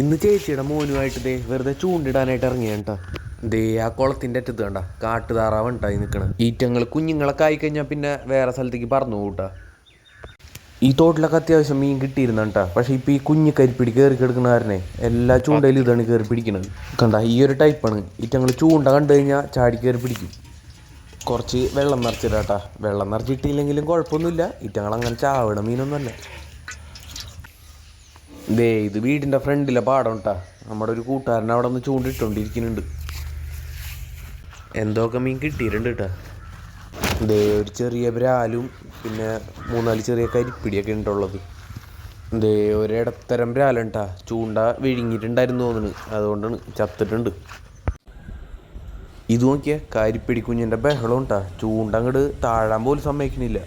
ഇന്ന് ചേച്ചിയുടെ മോനുമായിട്ട് ദേ വെറുതെ ചൂണ്ടിടാനായിട്ട് ഇറങ്ങിയാ ദേ ആ കുളത്തിന്റെ അറ്റത്ത് കണ്ട കാട്ടുതാറാവ് ഉണ്ടായി നിൽക്കണ ഈറ്റങ്ങൾ കുഞ്ഞുങ്ങളൊക്കെ ആയിക്കഴിഞ്ഞാൽ പിന്നെ വേറെ സ്ഥലത്തേക്ക് പറന്നു കൂട്ടാ ഈ തോട്ടിലൊക്കെ അത്യാവശ്യം മീൻ കിട്ടിയിരുന്നു കേട്ടോ പക്ഷേ ഇപ്പോൾ ഈ കുഞ്ഞു കരിപ്പിടി കയറി കിടക്കുന്ന കാരണേ എല്ലാ ചൂണ്ടയിലും ഇതാണ് കയറി പിടിക്കുന്നത് കണ്ട ഈ ഒരു ടൈപ്പാണ് ഈറ്റങ്ങൾ ചൂണ്ട കണ്ടു കഴിഞ്ഞാൽ ചാടി കയറി പിടിക്കും. കുറച്ച് വെള്ളം നിറച്ചിടാട്ടാ. വെള്ളം നിറച്ചിട്ടില്ലെങ്കിലും കുഴപ്പമൊന്നുമില്ല. ഇറ്റങ്ങൾ അങ്ങനെ ചാവണ മീനൊന്നുമല്ല ദേ ഇത് വീടിന്റെ ഫ്രണ്ടിലെ പാടം കേട്ടാ നമ്മുടെ ഒരു കൂട്ടുകാരൻ അവിടെ നിന്ന് ചൂണ്ടിട്ടുണ്ടിരിക്കുന്നുണ്ട്. എന്തൊക്കെ മീൻ കിട്ടിയിട്ടുണ്ട് കേട്ടാ. ദേ ഒരു ചെറിയ ബ്രാലും പിന്നെ മൂന്നാൽ ചെറിയ കരിപ്പിടിയൊക്കെ ഉണ്ടുള്ളത് ദേ ഒരിടത്തരം ബ്രാലുണ്ടാ. ചൂണ്ട വിഴുങ്ങിയിട്ടുണ്ടായിരുന്നു തോന്നുന്നു. അതുകൊണ്ടാണ് ചത്തിട്ടുണ്ട്. ഇത് നോക്കിയ കാരിപ്പിടി കുഞ്ഞിന്റെ ബഹളം ഉണ്ടാ ചൂണ്ട അങ്ങോട്ട് താഴാൻ പോലും സമ്മതിക്കണില്ല.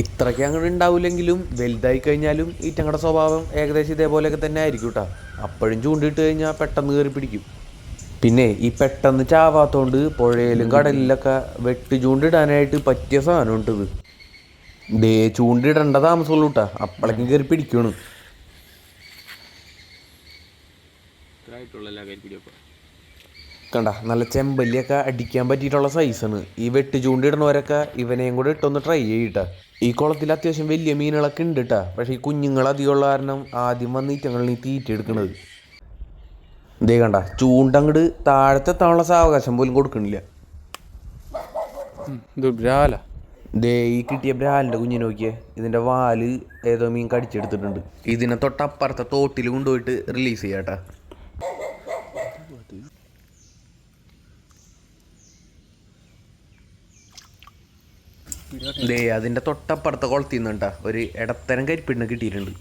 ഇത്രയ്ക്ക് അങ്ങോട്ട് ഉണ്ടാവില്ലെങ്കിലും വലുതായി കഴിഞ്ഞാലും ഈറ്റങ്ങളുടെ സ്വഭാവം ഏകദേശം ഇതേപോലെയൊക്കെ തന്നെ ആയിരിക്കും കേട്ടോ അപ്പോഴും ചൂണ്ടിട്ട് കഴിഞ്ഞാൽ പെട്ടെന്ന് കയറി പിടിക്കും. പിന്നെ ഈ പെട്ടെന്ന് ചാവാത്തോണ്ട് പുഴയിലും കടലിലൊക്കെ വെട്ടി ചൂണ്ടിടാനായിട്ട് പറ്റിയ സാധനം ഇത്. ദേ ചൂണ്ടിടേണ്ട താമസമുള്ളൂ കേട്ടാ അപ്പോഴേക്കും കയറി പിടിക്കണം. കണ്ട നല്ല ചെമ്പല്ലിയൊക്കെ അടിക്കാൻ പറ്റിയിട്ടുള്ള സൈസാണ് ഈ വെട്ടി ചൂണ്ടിടുന്നവരൊക്കെ ഇവനെയും കൂടെ ഇട്ടൊന്ന് ട്രൈ ചെയ്യട്ടെ ഈ കുളത്തിൽ അത്യാവശ്യം വലിയ മീനുകളൊക്കെ ഉണ്ട് കേട്ടാ പക്ഷേ ഈ കുഞ്ഞുങ്ങൾ അധികമുള്ള കാരണം ആദ്യം വന്ന് ഈറ്റങ്ങളിൽ നീ തീറ്റ എടുക്കണത് ഇതേ കണ്ട ചൂണ്ടങ്ങട് താഴത്തെത്താനുള്ള സാവകാശം പോലും കൊടുക്കണില്ല ബ്രാല. ദേ ഈ കിട്ടിയ ബ്രാലിന്റെ കുഞ്ഞിനെ നോക്കിയേ ഇതിന്റെ വാൽ ഏതോ മീൻ കടിച്ചെടുത്തിട്ടുണ്ട്. ഇതിനെ തൊട്ടപ്പുറത്തെ തോട്ടിൽ കൊണ്ടുപോയിട്ട് റിലീസ് ചെയ്യാട്ടാ ദേ അതിന്റെ തൊട്ടപ്പുറത്തെ കുളത്തിൽ നിന്നുണ്ടാ ഒരു ഇടത്തരം കരിപ്പിടിനെ കിട്ടിയിട്ടുണ്ട്.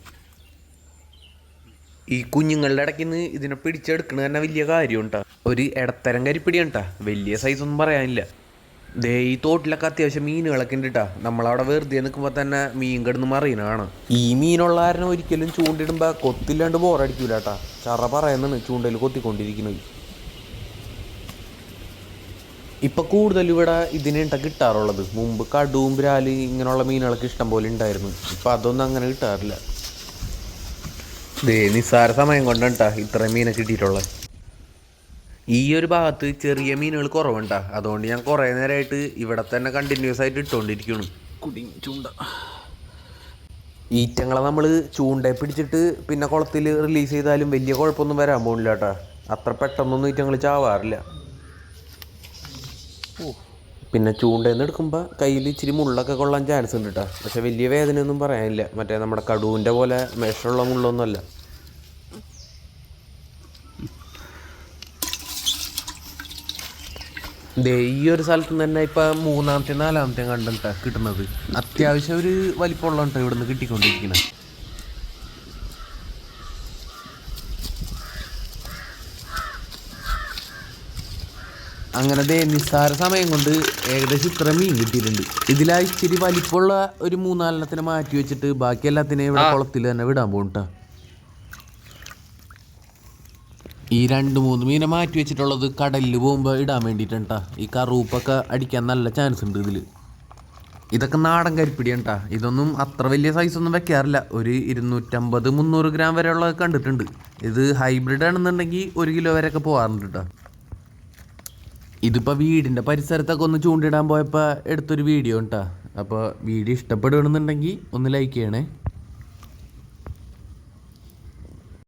ഈ കുഞ്ഞുങ്ങളുടെ ഇടയ്ക്ക് നിന്ന് ഇതിനെ പിടിച്ചെടുക്കണ തന്നെ വലിയ കാര്യമുണ്ടാ ഒരു ഇടത്തരം കരിപ്പിടി ഉണ്ടാ വലിയ സൈസ് ഒന്നും പറയാനില്ല. ദേ ഈ തോട്ടിലൊക്കെ അത്യാവശ്യം മീനുകളൊക്കെ ഉണ്ട് കേട്ടാ. നമ്മളവിടെ വെറുതെ നിൽക്കുമ്പോൾ തന്നെ മീൻ കിടന്ന് മറിയണാണ് ഈ മീനുള്ള കാരണം ഒരിക്കലും ചൂണ്ടിടുമ്പോൾ കൊത്തില്ലാണ്ട് ബോറടിക്കൂല കേട്ടാ. ചറ പറയുന്നതാണ് ചൂണ്ടയിൽ കൊത്തിക്കൊണ്ടിരിക്കുന്നത്. ഇപ്പൊ കൂടുതൽ ഇവിടെ ഇതിനെട്ട കിട്ടാറുള്ളത്. മുമ്പ് കടുവും ബ്രാൽ ഇങ്ങനെയുള്ള മീനുകളൊക്കെ ഇഷ്ടം പോലെ ഉണ്ടായിരുന്നു. ഇപ്പോൾ അതൊന്നും അങ്ങനെ കിട്ടാറില്ല. ദേ നിസ്സാര സമയം കൊണ്ടാ ഇത്രയും മീനെ കിട്ടിയിട്ടുള്ളത്. ഈ ഒരു ഭാഗത്ത് ചെറിയ മീനുകൾ കുറവുണ്ടാ. അതുകൊണ്ട് ഞാൻ കുറേ നേരമായിട്ട് ഇവിടെ തന്നെ കണ്ടിന്യൂസ് ആയിട്ട് ഇട്ടുകൊണ്ടിരിക്കുന്നു കുടി ചൂണ്ട. ഈറ്റങ്ങളെ നമ്മൾ ചൂണ്ടയെ പിടിച്ചിട്ട് പിന്നെ കുളത്തിൽ റിലീസ് ചെയ്താലും വലിയ കുഴപ്പമൊന്നും വരാൻ പോകുന്നില്ല കേട്ടാ അത്ര പെട്ടെന്നൊന്നും ഈറ്റങ്ങൾ ചാവാറില്ല. പിന്നെ ചൂണ്ടയിൽ എടുക്കുമ്പോൾ കയ്യിൽ ഇച്ചിരി മുള്ളൊക്കെ കൊള്ളാൻ ചാൻസ് ഉണ്ട് കേട്ടോ പക്ഷെ വലിയ വേദനയൊന്നും പറയാനില്ല. മറ്റേ നമ്മുടെ കടുവിന്റെ പോലെ വിഷമുള്ള മുള്ളൊന്നുമല്ല. ദേ ഈ ഒരു സ്ഥലത്ത് നിന്ന് തന്നെ ഇപ്പം മൂന്നാമത്തെ നാലാമത്തെ കണ്ടിട്ടാണ് കിട്ടുന്നത്. അത്യാവശ്യം ഒരു വലിപ്പമുള്ള കേട്ടോ ഇവിടുന്ന് കിട്ടിക്കൊണ്ടിരിക്കുന്നത് അങ്ങനെ ദേ നിസ്സാര സമയം കൊണ്ട് ഏകദേശം ഇത്ര മീൻ കിട്ടിയിട്ടുണ്ട്. ഇതിലാ ഇച്ചിരി വലിപ്പമുള്ള ഒരു മൂന്നാലെണ്ണത്തിനെ മാറ്റി വെച്ചിട്ട് ബാക്കി എല്ലാത്തിനെയും ഇവിടെ കുളത്തിൽ തന്നെ വിടാൻ പോകണ്ട ഈ രണ്ട് മൂന്ന് മീനെ മാറ്റി വെച്ചിട്ടുള്ളത് കടലിൽ പോകുമ്പോൾ ഇടാൻ വേണ്ടിയിട്ടാ ഈ കറൂപ്പൊക്കെ അടിക്കാൻ നല്ല ചാൻസ് ഉണ്ട് ഇതിൽ ഇതൊക്കെ നാടൻ കരിപ്പിടിയാണ് ട്ടാ. ഇതൊന്നും അത്ര വലിയ സൈസൊന്നും വെക്കാറില്ല. ഒരു ഇരുന്നൂറ്റമ്പത് മുന്നൂറ് ഗ്രാം വരെയുള്ളത് കണ്ടിട്ടുണ്ട്. ഇത് ഹൈബ്രിഡ് ആണെന്നുണ്ടെങ്കിൽ ഒരു കിലോ വരെയൊക്കെ പോകാറുണ്ട് കേട്ടോ ഇതിപ്പോൾ വീടിന്റെ പരിസരത്തൊക്കെ ഒന്ന് ചൂണ്ടിടാൻ പോയപ്പോൾ എടുത്തൊരു വീഡിയോ കേട്ടോ അപ്പോൾ വീഡിയോ ഇഷ്ടപ്പെടുകയാണെന്നുണ്ടെങ്കിൽ ഒന്ന് ലൈക്ക് ചെയ്യണേ.